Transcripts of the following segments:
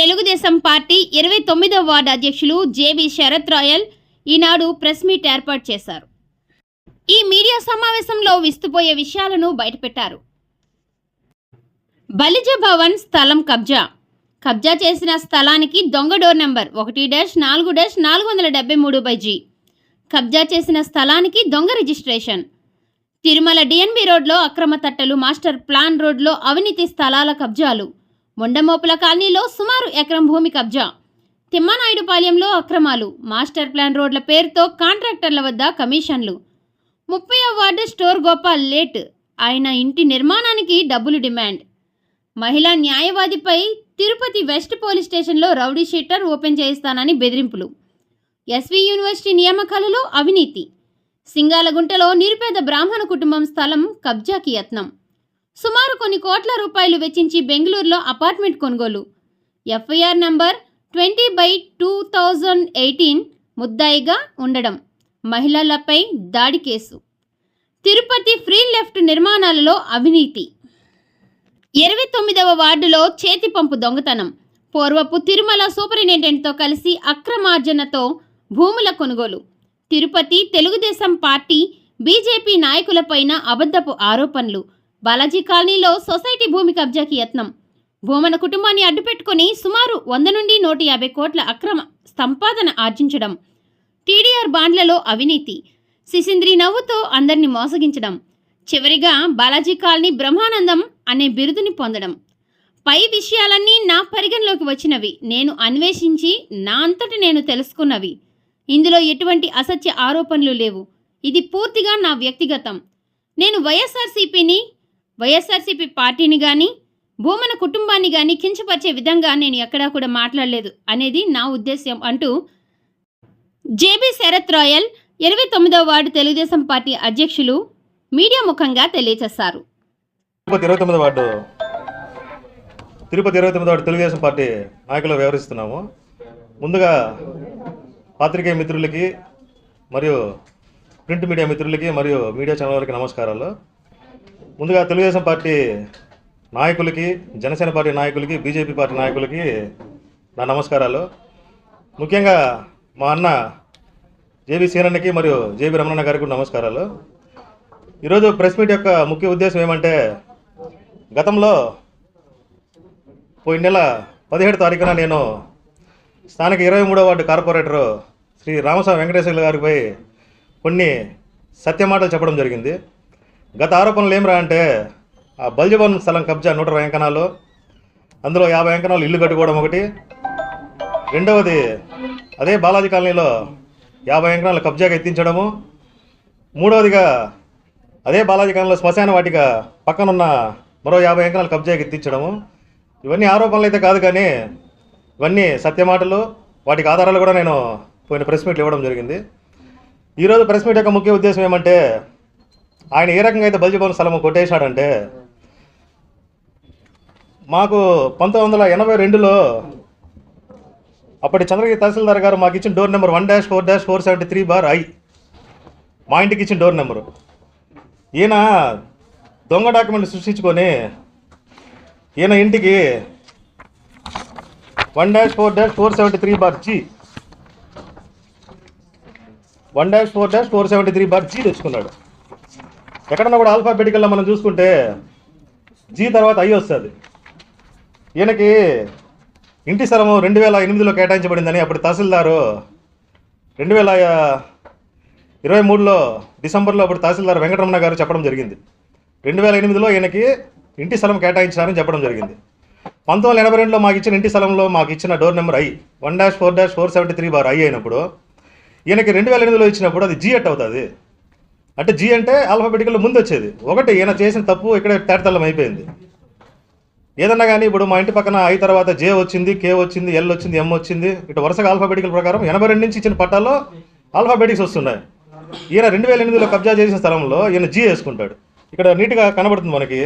Telugu Desam party ఇరవై తొమ్మిదవ ward అధ్యక్షులు జేబీ శరత్ రాయల్ ఈనాడు ప్రెస్ మీట్ ఏర్పాటు చేశారు. ఈ మీడియా సమావేశంలో విస్తుపోయే విషయాలను బయటపెట్టారు. బలిజ భవన్ స్థలం కబ్జా. కబ్జా చేసిన స్థలానికి దొంగ డోర్ నెంబర్ ఒకటి డాష్ నాలుగు డాష్ నాలుగు వందల డెబ్బై మూడు బై జీ. కబ్జా చేసిన స్థలానికి దొంగ రిజిస్ట్రేషన్. తిరుమల డిఎన్బి రోడ్లో అక్రమ తట్టలు మాస్టర్ ప్లాన్ రోడ్లో అవినీతి స్థలాల కబ్జాలు. మొండమోపుల కాలనీలో సుమారు ఎకరం భూమి కబ్జా. తిమ్మానాయుడుపాలెంలో అక్రమాలు. మాస్టర్ ప్లాన్ రోడ్ల పేరుతో కాంట్రాక్టర్ల వద్ద కమిషన్లు. ముప్పై వార్డు స్టోర్ గోపాల్ లేట్. ఆయన ఇంటి నిర్మాణానికి డబ్బులు డిమాండ్. మహిళా న్యాయవాదిపై తిరుపతి వెస్ట్ పోలీస్ స్టేషన్లో రౌడీ షీటర్ ఓపెన్ చేయిస్తానని బెదిరింపులు. ఎస్వి యూనివర్సిటీ నియామకాలలో అవినీతి. సింగాలగుంటలో నిరుపేద బ్రాహ్మణ కుటుంబం స్థలం కబ్జాకి యత్నం. సుమారు కొన్ని కోట్ల రూపాయలు వెచ్చించి బెంగళూరులో అపార్ట్మెంట్ కొనుగోలు. FIR number twenty by two thousand eighteen ముద్దాయిగా ఉండడం మహిళలపై దాడి కేసు. తిరుపతి ఫ్రీ లెఫ్ట్ నిర్మాణాలలో అవినీతి. ఇరవై తొమ్మిదవ వార్డులో చేతి పంపు దొంగతనం. పూర్వపు తిరుమల సూపరింటెండెంట్తో కలిసి అక్రమార్జనతో భూముల కొనుగోలు. తిరుపతి తెలుగుదేశం పార్టీ బీజేపీ నాయకులపైన అబద్ధపు ఆరోపణలు. బాలాజీ కాలనీలో సొసైటీ భూమి కబ్జాకి యత్నం. భూమన కుటుంబాన్ని అడ్డుపెట్టుకుని సుమారు వంద నుండి నూట యాభై కోట్ల అక్రమ సంపాదన ఆర్జించడం. టీడీఆర్ బాండ్లలో అవినీతి. శిశింద్రి నవ్వుతో అందరిని మోసగించడం. చివరిగా బాలాజీ కాలనీ బ్రహ్మానందం అనే బిరుదుని పొందడం. పై విషయాలన్నీ నా పరిగణలోకి వచ్చినవి. నేను అన్వేషించి నా అంతటి నేను తెలుసుకున్నవి. ఇందులో ఎటువంటి అసత్య ఆరోపణలు లేవు. ఇది పూర్తిగా నా వ్యక్తిగతం. నేను వైఎస్ఆర్సీపీని వైఎస్ఆర్సీపీ పార్టీని కానీ భూమన కుటుంబాన్ని కానీ కించపరిచే విధంగా నేను ఎక్కడా కూడా మాట్లాడలేదు అనేది నా ఉద్దేశ్యం అంటూ జేబీ శరత్ రాయల్ ఇరవై తొమ్మిదవ వార్డు తెలుగుదేశం పార్టీ అధ్యక్షులు మీడియా ముఖంగా తెలియజేశారు. తిరుపతి ఇరవై తొమ్మిది వార్డు తిరుపతి ఇరవై తొమ్మిది వార్డు తెలుగుదేశం పార్టీ నాయకులు వివరిస్తున్నాము ముందుగా పాత్రికేయ మిత్రులకి మరియు ప్రింట్ మీడియా మిత్రులకి మరియు మీడియా ఛానల్ వారికి నమస్కారాలు. ముందుగా తెలుగుదేశం పార్టీ నాయకులకి జనసేన పార్టీ నాయకులకి బీజేపీ పార్టీ నాయకులకి నా నమస్కారాలు. ముఖ్యంగా మా అన్న జేబీ సీనన్నకి మరియు జేబీ రమణన్న గారికి కూడా నమస్కారాలు. ఈరోజు ప్రెస్ మీట్ యొక్క ముఖ్య ఉద్దేశం ఏమంటే గతంలో పోయిన నెల పదిహేడు తారీఖున నేను స్థానిక ఇరవై మూడో వార్డు కార్పొరేటర్ శ్రీ రామస్వామి వెంకటేశ్వర గారిపై కొన్ని సత్యమాటలు చెప్పడం జరిగింది. గత ఆరోపణలు ఏమిరా అంటే ఆ బల్జభవన్ స్థలం కబ్జా నూట ఇరవై ఎంకణాలు అందులో యాభై ఎంకణాలు ఇల్లు కట్టుకోవడం ఒకటి. రెండవది అదే బాలాజీ కాలనీలో యాభై ఎంకణాలు కబ్జాగా ఎత్తించడము. మూడవదిగా అదే బాలాజీ కాలంలో శ్మశాన వాటిక పక్కనున్న మరో యాభై ఎకరాలు కబ్జాకి ఎత్తించడము. ఇవన్నీ ఆరోపణలు అయితే కాదు కానీ ఇవన్నీ సత్యమాటలు వాటికి ఆధారాలు కూడా నేను పోయిన ప్రెస్ మీట్లు ఇవ్వడం జరిగింది. ఈరోజు ప్రెస్ మీట్ యొక్క ముఖ్య ఉద్దేశం ఏమంటే ఆయన ఏ రకంగా అయితే బల్జిభవన్ స్థలం కొట్టేశాడంటే మాకు పంతొమ్మిది వందల ఎనభై రెండులో అప్పటి చంద్రగిరి తహసీల్దార్ గారు మాకు ఇచ్చిన door number one dash four dash four seventy three bar I. మా ఇంటికి ఇచ్చిన డోర్ నెంబరు. ఈయన దొంగ డాక్యుమెంట్ సృష్టించుకొని ఈయన ఇంటికి one dash four dash four seventy three bar G. One dash four dash four seventy three bar G తెచ్చుకున్నాడు. ఎక్కడన్నా కూడా ఆల్ఫాబెటికల్లో మనం చూసుకుంటే జీ తర్వాత ఐ వస్తుంది. ఈయనకి ఇంటి స్థలము రెండు వేల ఎనిమిదిలో కేటాయించబడిందని అప్పుడు తహసీల్దారు రెండు వేల ఇరవై మూడులో డిసెంబర్లో అప్పుడు తహసీల్దార్ వెంకటరమణ గారు చెప్పడం జరిగింది. రెండు వేల ఎనిమిదిలో ఈయనకి ఇంటి స్థలం కేటాయించారని చెప్పడం జరిగింది. పంతొమ్మిది వందల ఎనభై రెండులో మాకు ఇచ్చిన ఇంటి స్థలంలో మాకు ఇచ్చిన door number I one dash four dash four seventy three bar I అయినప్పుడు ఈయనకి రెండు వేల ఎనిమిదిలో ఇచ్చినప్పుడు అది జీ ఎట్ అవుతుంది అంటే జీ అంటే ఆల్ఫాబెటికల్ ముందు వచ్చేది. ఒకటి ఈయన చేసిన తప్పు ఇక్కడ తేటతల్లం అయిపోయింది. ఏదన్నా కానీ ఇప్పుడు మా ఇంటి పక్కన ఐ తర్వాత జే వచ్చింది కే వచ్చింది ఎల్ వచ్చింది ఎం వచ్చింది. ఇటు వరుసగా ఆల్ఫాబెటికల్ ప్రకారం ఎనభై రెండు నుంచి ఇచ్చిన పట్టాల్లో ఆల్ఫాబెటిక్స్ వస్తున్నాయి. ఈయన రెండు వేల ఎనిమిదిలో కబ్జా చేసిన స్థలంలో ఈయన జీ వేసుకుంటాడు. ఇక్కడ నీట్గా కనబడుతుంది మనకి.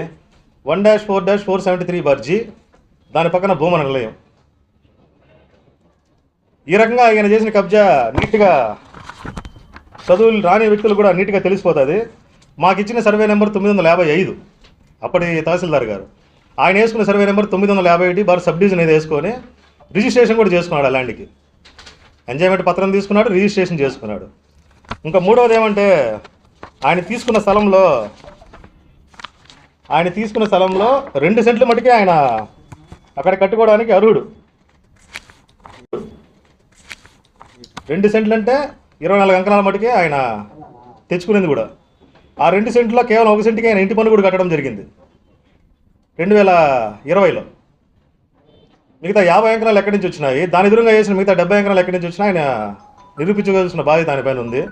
One dash four dash four seventy three bar G దాని పక్కన భూమన నిలయం. ఈ రకంగా ఈయన చేసిన కబ్జా నీట్గా చదువులు రాని వ్యక్తులు కూడా నీట్గా తెలిసిపోతుంది. మాకు ఇచ్చిన సర్వే నెంబర్ తొమ్మిది వందల యాభై ఐదు. అప్పటి తహసీల్దార్ గారు. ఆయన వేసుకున్న సర్వే నెంబర్ తొమ్మిది వందల యాభై ఒకటి బార్ సబ్ డివిజన్ అయితే వేసుకొని రిజిస్ట్రేషన్ కూడా చేసుకున్నాడు ఆ ల్యాండ్కి. ఎంజాయ్మెంట్ పత్రం తీసుకున్నాడు రిజిస్ట్రేషన్ చేసుకున్నాడు. ఇంకా మూడవది ఏమంటే ఆయన తీసుకున్న స్థలంలో ఆయన తీసుకున్న స్థలంలో రెండు సెంట్లు మటుకే ఆయన అక్కడ కట్టుకోవడానికి అర్హుడు. రెండు సెంట్లు అంటే ఇరవై నాలుగు అంకణాల మటుకే ఆయన తెచ్చుకునేది కూడా. ఆ రెండు సెంట్లో కేవలం ఒక సెంటుకి ఆయన ఇంటి పన్ను కూడా కట్టడం జరిగింది. రెండు వేల ఇరవైలో. మిగతా యాభై అంకణాలు ఎక్కడి నుంచి వచ్చినాయి? దాని ఎదురుగా చేసిన మిగతా డెబ్బై అంకణాలు ఎక్కడి నుంచి వచ్చినా ఆయన నిరూపించవలసిన బాధ్యత దానిపైన ఉంది.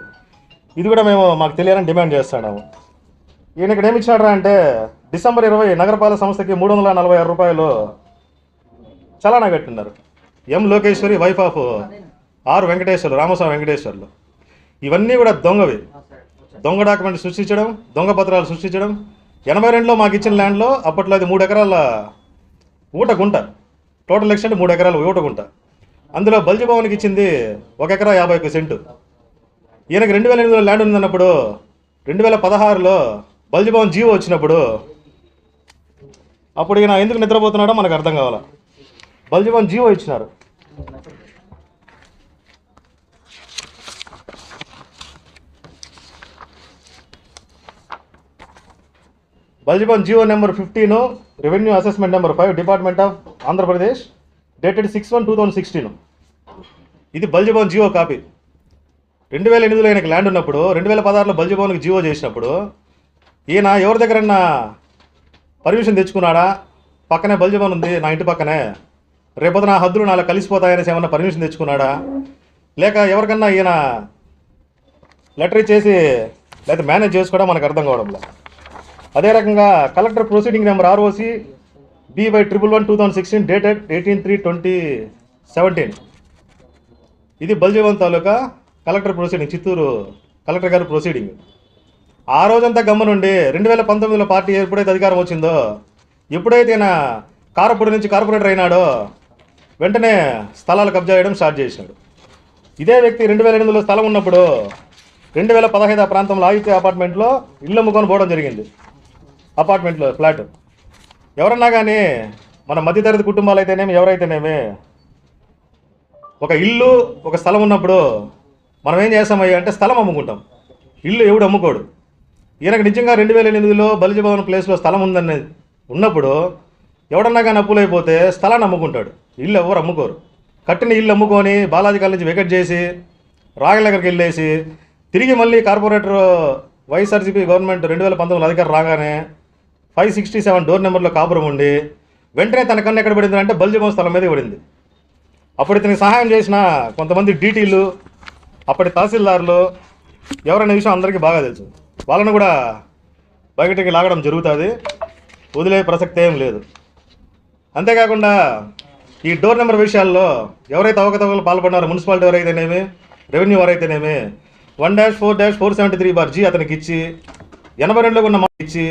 ఇది కూడా మేము మాకు తెలియాలని డిమాండ్ చేస్తున్నాము. ఈయన ఇక్కడ ఏమి అంటే డిసెంబర్ ఇరవై నగరపాలక సంస్థకి మూడు వందల నలభై ఆరు రూపాయలు చలానా కట్టినారు M Lokeshwari wife of R Venkateswarlu Ramaswamy Venkateswarlu. ఇవన్నీ కూడా దొంగవి. దొంగ డాక్యుమెంట్ సృష్టించడం దొంగ పత్రాలు సృష్టించడం. ఎనభై రెండులో మాకు ఇచ్చిన ల్యాండ్లో అప్పట్లో అది మూడు ఎకరాల ఊట గుంట. టోటల్ ఎక్స్టెంట్ మూడు ఎకరాల ఊట గుంట. అందులో బల్జీ భవన్కి ఇచ్చింది ఒక ఎకరా యాభై ఒక్క సెంటు. ఈయనకి రెండు వేల ఎనిమిదిలో ల్యాండ్ ఉందన్నప్పుడు రెండు వేల పదహారులో బల్జీ భవన్ జీవో వచ్చినప్పుడు అప్పుడు ఈయన ఎందుకు నిద్రపోతున్నాడో మనకు అర్థం కావాలా. బల్జీ భవన్ జీవో ఇచ్చినారు. Baljiban GO number fifteen revenue assessment number five department of Andhrapradesh dated six one two thousand sixteen. ఇది బల్జిబాన్ జియో కాపీ. రెండు వేల ఎనిమిదిలో ఆయనకి ల్యాండ్ ఉన్నప్పుడు రెండు వేల పదహారులో బల్జిబాన్కి జియో చేసినప్పుడు ఈయన ఎవరి దగ్గరన్నా పర్మిషన్ తెచ్చుకున్నాడా? పక్కనే బల్జిబాన్ ఉంది నా ఇంటి పక్కనే. రేపొద్దు నా హద్దులు నాలో కలిసిపోతాయనేసి ఏమన్నా పర్మిషన్ తెచ్చుకున్నాడా? లేక ఎవరికన్నా ఈయన లెటర్ ఇచ్చేసి లేకపోతే మేనేజ్ చేసుకోవడం మనకు అర్థం కావడంలో? అదే రకంగా collector proceeding number ROC B by triple one two thousand sixteen dated eighteen three twenty seventeen. ఇది బల్జీవన్ తాలూకా కలెక్టర్ ప్రొసీడింగ్ చిత్తూరు కలెక్టర్ గారు ప్రొసీడింగ్. ఆ రోజంతా గమ్మనుండి రెండు వేల పంతొమ్మిదిలో పార్టీ ఎప్పుడైతే అధికారం వచ్చిందో ఎప్పుడైతే ఈయన కారపూడి నుంచి కార్పొరేటర్ అయినాడో వెంటనే స్థలాలు కబ్జా చేయడం స్టార్ట్ చేసినాడు. ఇదే వ్యక్తి రెండు వేల ఎనిమిదిలో స్థలం ఉన్నప్పుడు రెండు వేల పదహైదు ఆ ప్రాంతంలో ఆదిత్య అపార్ట్మెంట్లో ఇల్లు అమ్ముకొని పోవడం జరిగింది. అపార్ట్మెంట్లో ఫ్లాట్. ఎవరన్నా కానీ మన మధ్యతరగతి కుటుంబాలు అయితేనేమి ఎవరైతేనేమి ఒక ఇల్లు ఒక స్థలం ఉన్నప్పుడు మనం ఏం చేస్తామయ్యా అంటే స్థలం అమ్ముకుంటాం. ఇల్లు ఎవడు అమ్ముకోడు. ఈయనకు నిజంగా రెండు వేల ఎనిమిదిలో బలిజభవన్ ప్లేస్లో స్థలం ఉందని ఉన్నప్పుడు ఎవడన్నా కానీ అప్పులైపోతే స్థలాన్ని అమ్ముకుంటాడు. ఇల్లు ఎవరు అమ్ముకోరు. కట్టిన ఇల్లు అమ్ముకొని బాలాజీ కాలేజ్ నుంచి వెకెట్ చేసి రాగలగరికి వెళ్ళేసి తిరిగి మళ్ళీ కార్పొరేటర్ వైఎస్ఆర్సీపీ గవర్నమెంట్ రెండు వేల పంతొమ్మిది అధికారం రాగానే ఫైవ్ సిక్స్టీ సెవెన్ డోర్ నెంబర్లో కాపురం ఉండి వెంటనే తన కన్ను ఎక్కడ పడింది అంటే బల్జిభవన్ స్థలం మీద పడింది. అప్పుడు ఇతనికి సహాయం చేసిన కొంతమంది డీటీలు అప్పటి తహసీల్దార్లు ఎవరనే విషయం అందరికీ బాగా తెలుసు. వాళ్ళను కూడా బయటకి లాగడం జరుగుతుంది. వదిలే ప్రసక్తి ఏం లేదు. అంతేకాకుండా ఈ డోర్ నెంబర్ విషయాల్లో ఎవరైతే అవకతవకలు పాల్పడినారో మున్సిపాలిటీ ఎవరైతేనేమి revenue వారైతేనేమి one dash four dash four seventy three bar G అతనికి ఇచ్చి ఎనభై రెండులో ఉన్న మా ఇచ్చి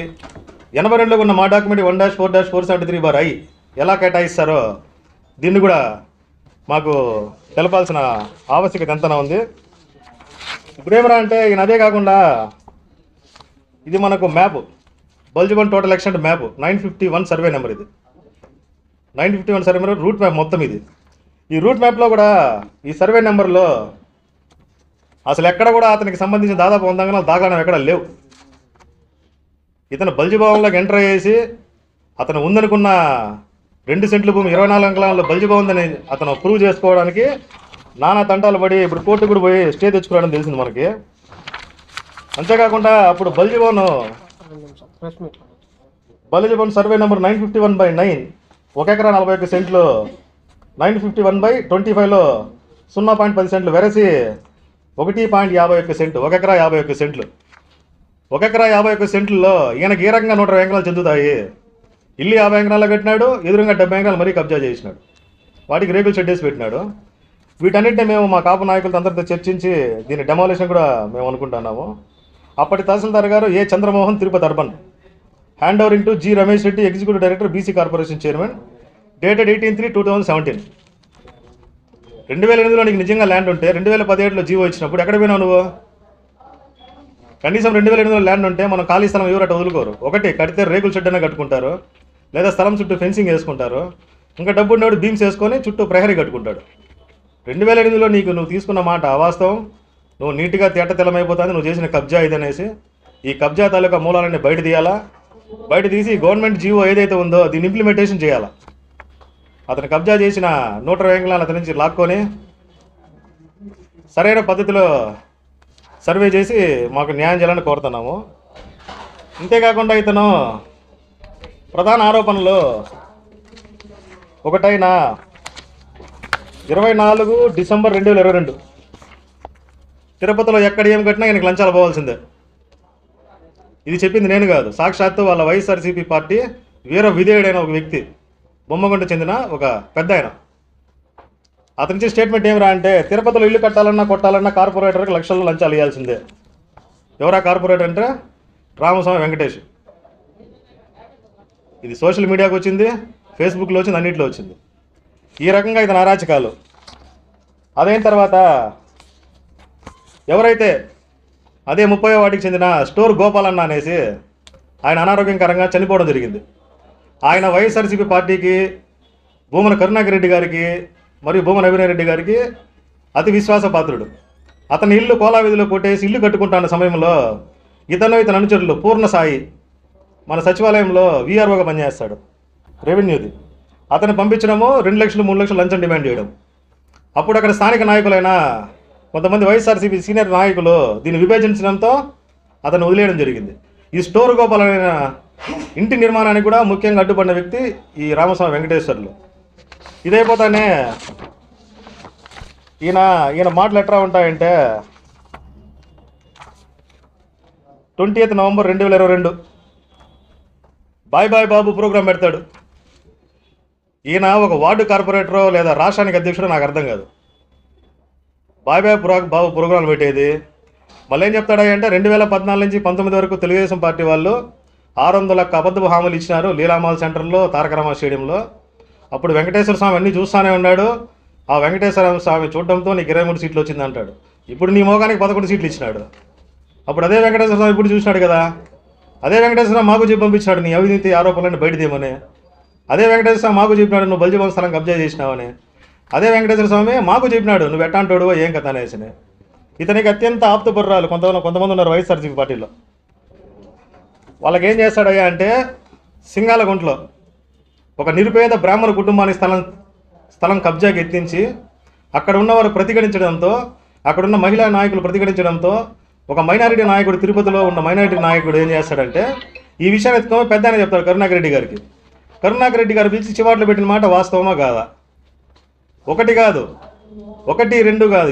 ఎనభై రెండులో ఉన్న మా document one dash four dash four seventy three bar I ఎలా కేటాయిస్తారో దీన్ని కూడా మాకు తెలపాల్సిన ఆవశ్యకత ఎంతనా ఉంది. ఇప్పుడేమరా అంటే ఈయన అదే కాకుండా ఇది మనకు map Baljiban total extent map nine fifty one survey number ఇది. Nine fifty one survey number route map మొత్తం ఇది. ఈ రూట్ మ్యాప్లో కూడా ఈ సర్వే నెంబర్లో అసలు ఎక్కడ కూడా అతనికి సంబంధించిన దాదాపు వంద అంగనాలు దాఖలాలు ఎక్కడ లేవు. ఇతను బల్జిభవన్లోకి ఎంటర్ అయ్యేసి అతను ఉందనుకున్న రెండు సెంట్ల భూమి ఇరవై నాలుగు అంకణాల్లో బల్జిభవన్ ఉందని అతను ప్రూవ్ చేసుకోవడానికి నానా తంటాలు పడి ఇప్పుడు కోర్టు కూడా పోయి స్టే తెచ్చుకోవడం తెలిసింది మనకి. అంతేకాకుండా అప్పుడు Baljibhavan Baljibhavan survey number nine fifty one by nine ఒక ఎకరా నలభై ఒక్క సెంట్లు nine fifty one by twenty ఫైవ్లో సున్నా పాయింట్ పది సెంట్లు వెరసి ఒకటి పాయింట్ యాభై ఒక్క సెంట్లు ఒక ఎకరా యాభై ఒక్క సెంట్లు. ఒక ఎకరా యాభై ఒక్క సెంట్లలో ఈయనకి ఏ రకంగా నూట ఇరవై ఎకరాలు చెందుతాయి. ఇల్లు యాభై ఎకరాలు కట్టినాడు ఎదురుగా డెబ్బై ఎకరాలు మరీ కబ్జా చేసినాడు. వాటికి రేకులు షెడ్ వేసి పెట్టినాడు. వీటన్నిటిని మేము మా కాపు నాయకులతో అందరితో చర్చించి దీని డెమాలిషన్ కూడా మేము అనుకుంటున్నాము. అప్పటి తహసీల్దార్ గారు A Chandramohan Tirupati urban. Hand over into G Ramesh Reddy executive director BC corporation chairman dated eighteen three two thousand seventeen రెండు వేల ఎనిమిదిలో నీకు నిజంగా ల్యాండ్ ఉంటే రెండు వేల పదిహేడులో జీవో ఇచ్చినప్పుడు ఎక్కడ పోయినావు నువ్వు? కనీసం రెండు వేల ఎనిమిదిలో ల్యాండ్ ఉంటే మనం ఖాళీ స్థలం ఎవరట వదులుకోరు. ఒకటి కడితే రేకుల షెడ్ అయినా కట్టుకుంటారు. లేదా స్థలం చుట్టూ ఫెన్సింగ్ వేసుకుంటారు. ఇంకా డబ్బు ఉన్నవాడు బీమ్స్ వేసుకొని చుట్టూ ప్రహరీ కట్టుకుంటాడు. రెండు వేల ఎనిమిదిలో నీకు నువ్వు తీసుకున్న మాట అవాస్తవం. నువ్వు నీట్గా తేట తెల్లమైపోతుంది నువ్వు చేసిన కబ్జా ఇదనేసి. ఈ కబ్జా తాలూకా మూలాలన్నీ బయట తీయాలా? బయట తీసి గవర్నమెంట్ జీవో ఏదైతే ఉందో దీన్ని ఇంప్లిమెంటేషన్ చేయాలా? అతను కబ్జా చేసిన నూట ఇరవై ఎంగళాలు అతని నుంచి లాక్కొని సరైన పద్ధతిలో సర్వే చేసి మాకు న్యాయం చేయాలని కోరుతున్నాము. అంతేకాకుండా ఇతను ప్రధాన ఆరోపణలు ఒకటైన ఇరవై నాలుగు డిసెంబర్ రెండు వేల ఇరవై రెండు. తిరుపతిలో ఎక్కడ ఏం కట్టినా ఈయనకి లంచాలు పోవాల్సిందే. ఇది చెప్పింది నేను కాదు. సాక్షాత్తు వాళ్ళ వైఎస్ఆర్సీపీ పార్టీ వీర విధేయుడైన ఒక వ్యక్తి. బొమ్మగుంట చెందిన ఒక పెద్ద ఆయన అతని నుంచి స్టేట్మెంట్ ఏమిరా అంటే తిరుపతిలో ఇల్లు కట్టాలన్నా కొట్టాలన్నా కార్పొరేటర్కి లక్షల్లో లంచాలు ఇవ్వాల్సిందే ఎవరా కార్పొరేటర్ అంటే? రామస్వామి వెంకటేష్. ఇది సోషల్ మీడియాకి వచ్చింది ఫేస్బుక్లో వచ్చింది అన్నింటిలో వచ్చింది. ఈ రకంగా ఇతను అరాచకాలు అదైన తర్వాత ఎవరైతే అదే ముప్పై వాటికి చెందిన స్టోర్ గోపాలన్న అనేసి ఆయన అనారోగ్యకరంగా చనిపోవడం జరిగింది. ఆయన వైఎస్ఆర్సీపీ పార్టీకి భూమన కరుణాకర్ రెడ్డి గారికి మరియు భూమన అభినయ్ రెడ్డి గారికి అతి విశ్వాసపాత్రుడు అతని ఇల్లు కోలా వీధిలో కొట్టేసి ఇల్లు కట్టుకుంటాన్న సమయంలో ఇతను ఇతని అనుచరులు పూర్ణ సాయి మన సచివాలయంలో వీఆర్ఓగా పనిచేస్తాడు. రెవెన్యూది. అతను పంపించడము రెండు లక్షలు మూడు లక్షలు లంచం డిమాండ్ చేయడం. అప్పుడు అక్కడ స్థానిక నాయకులైన కొంతమంది వైఎస్ఆర్సీపీ సీనియర్ నాయకులు దీన్ని విభజించడంతో అతను వదిలేయడం జరిగింది. ఈ స్టోర్ గోపాలైన ఇంటి నిర్మాణానికి కూడా ముఖ్యంగా అడ్డుపడిన వ్యక్తి ఈ రామస్వామి వెంకటేశ్వర్లు. ఇదైపోతానే. ఈయన ఈయన మాటలు ఎట్లా ఉంటాయంటే ట్వంటీ ఎయిత్ నవంబర్ రెండు వేల ఇరవై రెండు. బాయ్ బాయ్ బాబు ప్రోగ్రాం పెడతాడు. ఈయన ఒక వార్డు కార్పొరేటరో లేదా రాష్ట్రానికి అధ్యక్షుడో నాకు అర్థం కాదు. బాయ్ బాయ్ ప్రో బాబు ప్రోగ్రాంలు పెట్టేది. మళ్ళీ ఏం చెప్తాడా అంటే రెండు వేల పద్నాలుగు నుంచి పంతొమ్మిది వరకు తెలుగుదేశం పార్టీ వాళ్ళు ఆరు వందల అబద్ధపు హామీలు ఇచ్చినారు లీలామాల్ సెంటర్లో తారకరామ స్టేడియంలో. అప్పుడు వెంకటేశ్వర స్వామి అన్నీ చూస్తూనే ఉన్నాడు. ఆ వెంకటేశ్వర స్వామి చూడడంతో నీకు ఇరవై మూడు సీట్లు వచ్చింది అంటాడు. ఇప్పుడు నీ మోగానికి పదకొండు సీట్లు ఇచ్చినాడు. అప్పుడు అదే వెంకటేశ్వర స్వామి ఇప్పుడు చూసినాడు కదా. అదే వెంకటేశ్వర స్వామి మాకు చెప్పి పంపించినాడు నీ అవినీతి ఆరోపణలను బయటదేమని. అదే వెంకటేశ్వర స్వామి మాకు చెప్పినాడు నువ్వు బల్జీవన్ స్థలం కబ్జా చేసినావని. అదే వెంకటేశ్వర స్వామి మాకు చెప్పినాడు నువ్వు ఎట్టాంటాడు ఏం కథ అనేసి ఇతనికి అత్యంత ఆప్తపుర్రాలు కొంతమంది కొంతమంది ఉన్నారు వైఎస్ఆర్సీపీ పార్టీలో. వాళ్ళకి ఏం చేస్తాడయ్యా అంటే సింగాల గుంట్లో ఒక నిరుపేద బ్రాహ్మణ కుటుంబాన్ని స్థలం స్థలం కబ్జాకి ఎత్తించి అక్కడ ఉన్నవారు ప్రతిఘటించడంతో అక్కడున్న మహిళా నాయకులు ప్రతిఘటించడంతో ఒక మైనారిటీ నాయకుడు తిరుపతిలో ఉన్న మైనారిటీ నాయకుడు ఏం చేస్తాడంటే ఈ విషయాన్ని ఎత్తుకొని పెద్ద ఆయన చెప్తాడు కరుణాకర్ రెడ్డి గారికి. కరుణాకర్ రెడ్డి గారు పిలిచి చివాట్లు పెట్టిన మాట వాస్తవమా కాదా? ఒకటి కాదు. ఒకటి రెండు కాదు.